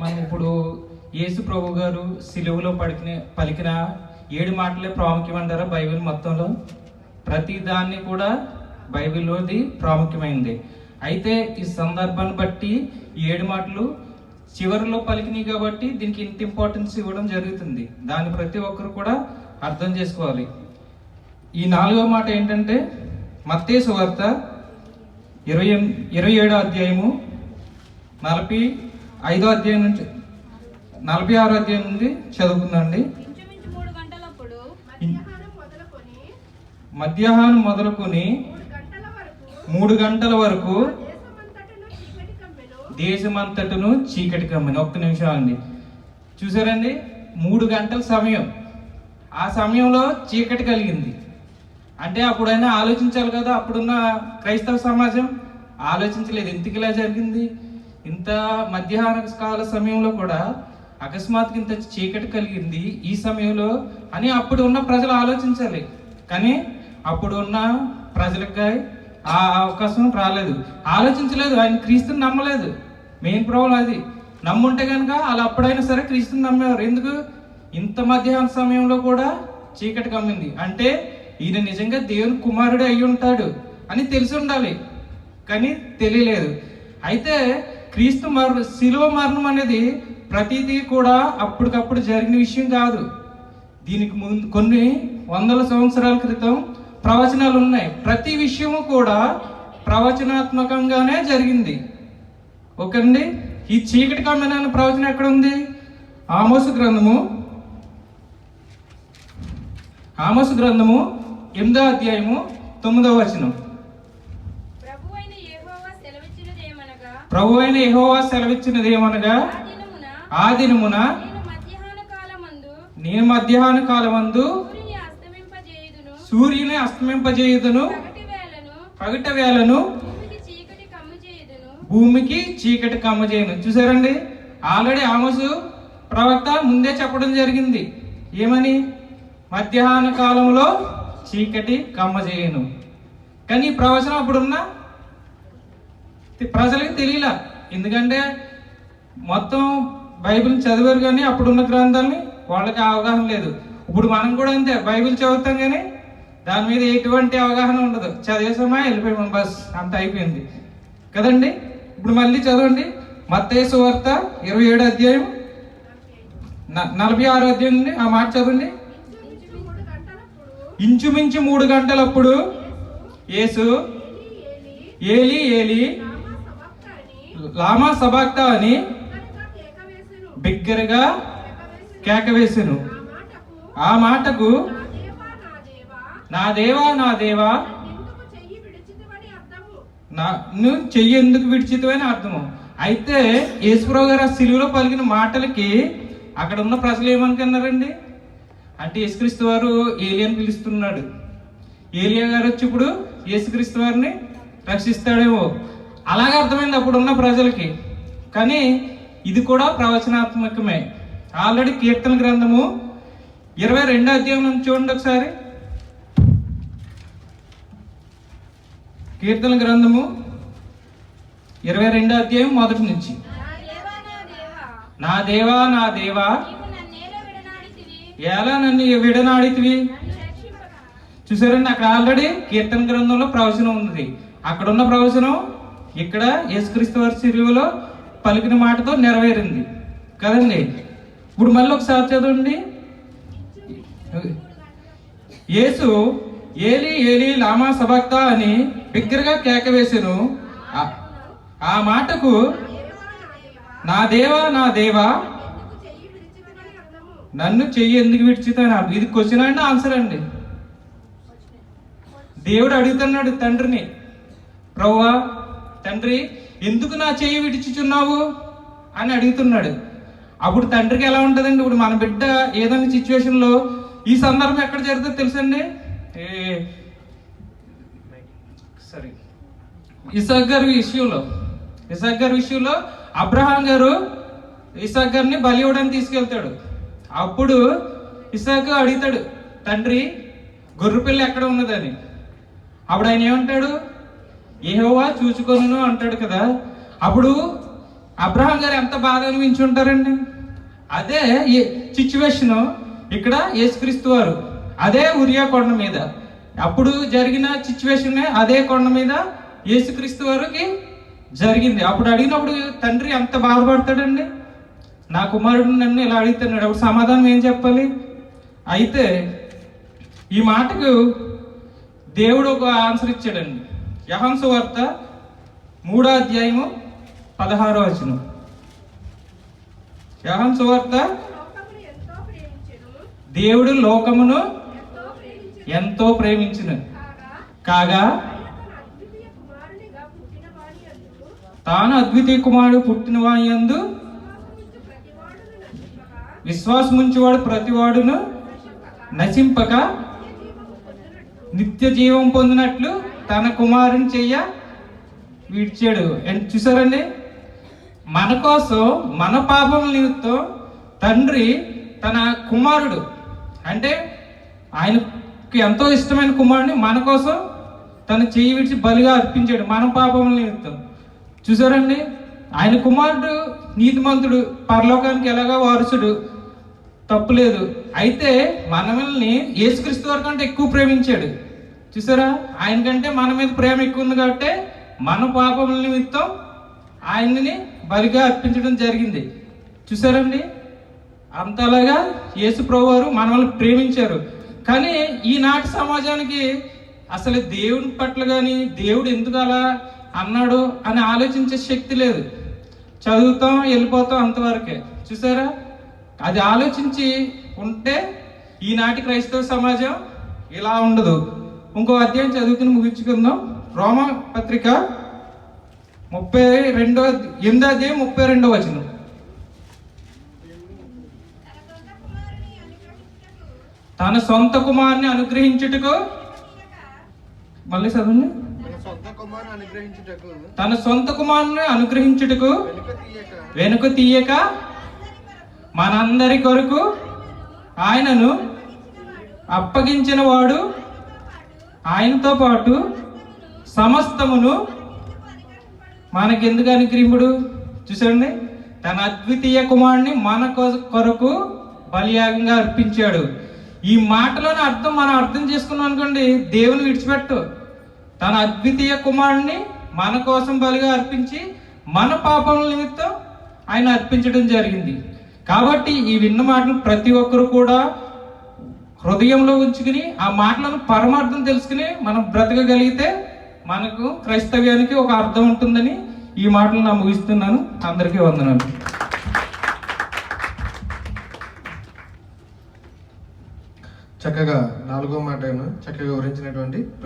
మనం ఇప్పుడు యేసు ప్రభు గారు సిలువలో పలికిన పలికిన ఏడు మాటలే ప్రాముఖ్యమంటారా బైబిల్ మొత్తంలో? ప్రతి దాన్ని కూడా బైబిల్లోది ప్రాముఖ్యమైంది. అయితే ఈ సందర్భాన్ని బట్టి ఏడు మాటలు చివరిలో పలికినాయి కాబట్టి దీనికి ఇంత ఇంపార్టెన్స్ ఇవ్వడం జరుగుతుంది. దాన్ని ప్రతి ఒక్కరు కూడా అర్థం చేసుకోవాలి. ఈ నాలుగో మాట ఏంటంటే మత్తేసు వార్త ఇరవై ఇరవై ఏడో అధ్యాయము నలభై ఐదో అధ్యాయం నుంచి నలభై ఆరో అధ్యాయం నుండి చదువుకుందండి మధ్యాహ్నం మొదలుకొని మూడు గంటల వరకు దేశమంతటను చీకటి కమ్మని. ఒక్క నిమిషం అండి. చూసారండి? మూడు గంటల సమయం. ఆ సమయంలో చీకటి కలిగింది. అంటే అప్పుడైనా ఆలోచించాలి కదా అప్పుడున్న క్రైస్తవ సమాజం? ఆలోచించలేదు. ఎందుకు ఇలా జరిగింది? ఇంత మధ్యాహ్న కాల సమయంలో కూడా అకస్మాత్తుగా ఇంత చీకటి కలిగింది ఈ సమయంలో అని అప్పుడు ఉన్న ప్రజలు ఆలోచించాలి. కానీ అప్పుడు ఉన్న ప్రజలకి ఆ అవకాశం రాలేదు. ఆలోచించలేదు. ఆయన క్రీస్తుని నమ్మలేదు. మెయిన్ ప్రాబ్లం అది. నమ్ముంటే కనుక అలా అప్పుడైనా సరే క్రీస్తుని నమ్మేవారు. ఎందుకు? ఇంత మధ్యాహ్న సమయంలో కూడా చీకటి కమ్మింది. అంటే ఈయన నిజంగా దేవుని కుమారుడే అయి ఉంటాడు అని తెలిసి ఉండాలి. కానీ తెలియలేదు. అయితే క్రీస్తు మరణ శిలువ మరణం అనేది ప్రతిదీ కూడా అప్పటికప్పుడు జరిగిన విషయం కాదు. దీనికి ముందు కొన్ని వందల సంవత్సరాల క్రితం ప్రవచనాలు ఉన్నాయి. ప్రతి విషయము కూడా ప్రవచనాత్మకంగానే జరిగింది. ఓకేండి ఈ చీకటి కమ్మిన ప్రవచనం ఎక్కడ ఉంది? ఆమోసు గ్రంథము. ఆమోసు గ్రంథము ఎనిమిదో అధ్యాయము తొమ్మిదవ వచనం ప్రభు అయిన యెహోవా సెలవిచ్చినదేమనగా ప్రభు అయిన యెహోవా సెలవిచ్చినది ఏమనగా ఆ దినమున నేను మధ్యాహ్న కాలమందు సూర్యుని అస్తమింపజేయుదును. పగటి వేళను భూమికి చీకటి కమ్మజేయను చూసారండి ఆల్రెడీ ఆమోసు ప్రవక్త ముందే చెప్పడం జరిగింది. ఏమని? మధ్యాహ్న కాలంలో చీకటి కమ్మజేయను కానీ ప్రవచనం అప్పుడున్న ప్రజలకు తెలియలా. ఎందుకంటే మొత్తం బైబిల్ చదివారు కానీ అప్పుడున్న గ్రంథాలని వాళ్ళకి అవగాహన లేదు. ఇప్పుడు మనం కూడా అంతే బైబిల్ చదువుతాం కానీ దాని మీద ఎటువంటి అవగాహన ఉండదు. చదివేసామా వెళ్ళిపోయాం బస్ అంత అయిపోయింది. కదండి? ఇప్పుడు మళ్ళీ చదవండి. మత్తేసు వార్త ఇరవై ఏడు అధ్యాయం. న- నలభై ఆరు అధ్యాయం నుండి ఆ మాట చదవండి. ఇంచుమించు మూడు గంటలప్పుడు ఇంచుమించు మూడు గంటలప్పుడు యేసు ఏలి ఏలి ఏలి ఏలి రామా సవక్త అని లామా సబాక్త అని బిగ్గరగా కేక వేసెను ఆ మాటకు నా దేవా నా దేవా నన్ను చెయ్యి ఎందుకు విడిచితమని అర్థము. అయితే యేసుప్రభు గారు ఆ సిలువలో పలికిన మాటలకి అక్కడ ఉన్న ప్రజలు ఏమనుకున్నారండి? అంటే యేసుక్రీస్తు వారు ఏలియన్ పిలుస్తున్నాడు. ఏలియా గారు వచ్చి ఇప్పుడు యేసుక్రీస్తు వారిని రక్షిస్తాడేమో. అలాగే అర్థమైంది అప్పుడున్న ప్రజలకి. కానీ ఇది కూడా ప్రవచనాత్మకమే. ఆల్రెడీ కీర్తన గ్రంథము ఇరవై రెండో అధ్యాయం నుంచి చూడండి ఒకసారి. కీర్తన గ్రంథము ఇరవై రెండో అధ్యాయం మొదటి నుంచి. నా దేవా నా దేవా ఎలా నన్ను విడనాడితివి? చూసారండి అక్కడ ఆల్రెడీ కీర్తన గ్రంథంలో ప్రవచనం ఉంది అక్కడ ఉన్న ప్రవచనం ఇక్కడ యేసుక్రీస్తు వారి సిలువలో పలికిన మాటతో నెరవేరింది. కదండి? ఇప్పుడు మళ్ళీ ఒకసారి చదవండి. యేసు ఏలి ఏలి లామా సబక్త అని బిగ్గరగా కేక వేసెను. ఆ- మాటకు నా దేవా నా దేవా నన్ను చెయ్యి ఎందుకు విడిచితాను ఇది క్వశ్చన్ అండి ఆన్సర్ అండి. దేవుడు అడుగుతున్నాడు తండ్రిని ప్రవ్వా తండ్రి ఎందుకు నా చేయి విడిచిచున్నావు? అని అడుగుతున్నాడు. అప్పుడు తండ్రికి ఎలా ఉంటుందండి? ఇప్పుడు మన బిడ్డ ఏదైనా సిచ్యువేషన్లో ఈ సందర్భం ఎక్కడ జరుగుతుందో తెలుసండి? ఏ సరే ఇసాక్ గారి విషయంలో ఇసాక్ గారి విషయంలో అబ్రహాం గారు ఇసాక్ గారిని బలి ఇవ్వడానికి తీసుకెళ్తాడు. అప్పుడు ఇసాక్ అడుగుతాడు తండ్రి గొర్రెపిల్ల ఎక్కడ ఉన్నదని? అప్పుడు ఆయన ఏమంటాడు? ఏహోవా చూచుకొను అంటాడు కదా. అప్పుడు అబ్రహాం గారు ఎంత బాధ అనిపించి ఉంటారండి అదే సిచ్యువేషను ఇక్కడ యేసుక్రీస్తు వారు అదే ఉరియా కొండ మీద. అప్పుడు జరిగిన సిచ్యువేషన్ అదే కొండ మీద యేసుక్రీస్తు వారికి జరిగింది. అప్పుడు అడిగినప్పుడు తండ్రి ఎంత బాధపడతాడండి? నా కుమారుడు నన్ను ఇలా అడుగుతున్నాడు. అప్పుడు సమాధానం ఏం చెప్పాలి? అయితే ఈ మాటకు దేవుడు ఒక ఆన్సర్ ఇచ్చాడండి. యహంసు వార్త మూడో అధ్యాయము పదహారో వచనం. యహంసు వార్త దేవుడు లోకమును ఎంతో ప్రేమించి ప్రేమించిన. కాగా తాను అద్వితీయ కుమారుడు పుట్టిన వాయందు విశ్వాసముంచు ప్రతివాడును నశింపగా విశ్వాసముంచువాడు ప్రతివాడును నశింపక నిత్య జీవం పొందినట్లు తన కుమారుని చెయ్య విడిచాడు. అండ్ చూసారండి? మన కోసం మన పాపం నిమిత్తం తండ్రి తన కుమారుడు. అంటే ఆయనకి ఎంతో ఇష్టమైన కుమారుడిని మన కోసం తన చెయ్యి విడిచి బలిగా అర్పించాడు మన పాపముల నిమిత్తం. చూసారండి? ఆయన కుమారుడు నీతిమంతుడు పరలోకానికి ఎలాగా వారసుడు. తప్పులేదు. అయితే మనల్ని యేసుక్రీస్తు వారి కంటే ఎక్కువ ప్రేమించాడు. చూసారా? ఆయన కంటే మన మీద ప్రేమ ఎక్కువ ఉంది కాబట్టి మన పాపముల నిమిత్తం ఆయన్ని బలిగా అర్పించడం జరిగింది. చూసారండి? అంతలాగా యేసు ప్రభువారు మనల్ని ప్రేమించారు. కానీ ఈనాటి సమాజానికి అసలు దేవుని పట్ల కానీ దేవుడు ఎందుకు అలా అన్నాడు అని ఆలోచించే శక్తి లేదు. చదువుతాం వెళ్ళిపోతాం అంతవరకే. చూసారా? అది ఆలోచించి ఉంటే ఈనాటి క్రైస్తవ సమాజం ఇలా ఉండదు. ఇంకో అధ్యాయం చదువుకుని ముగించుకుందాం. రోమ పత్రిక ముప్పై రెండో ఎనిమిదో అధ్యాయం ముప్పై రెండో వచనం. తన సొంత కుమారుని అనుగ్రహించుటకు మళ్ళీ చదవండి. తన సొంత కుమారుని అనుగ్రహించుటకు తన సొంత కుమారుని అనుగ్రహించుటకు వెనుక తీయక. వెనుక తీయక మనందరి కొరకు ఆయనను అప్పగించిన వాడు ఆయనతో పాటు సమస్తమును మనకెందుకు అనుగ్రీముడు చూసండి తన అద్వితీయ కుమారుని మన కొరకు బలియాగంగా అర్పించాడు. ఈ మాటలోని అర్థం మనం అర్థం చేసుకున్నాం అనుకోండి దేవుని విడిచిపెట్టు. తన అద్వితీయ కుమారుణ్ణి మన కోసం బలిగా అర్పించి మన పాపముల నిమిత్తం ఆయన అర్పించడం జరిగింది. కాబట్టి ఈ విన్న మాటలు ప్రతి ఒక్కరు కూడా హృదయంలో ఉంచుకుని ఆ మాటలను పరమార్థం తెలుసుకుని మనం బ్రతకగలిగితే మనకు క్రైస్తవ్యానికి ఒక అర్థం ఉంటుందని ఈ మాటలు నా ముగిస్తున్నాను. అందరికీ వందనాలు. చక్కగా నాలుగో మాట చక్కగా వివరించినటువంటి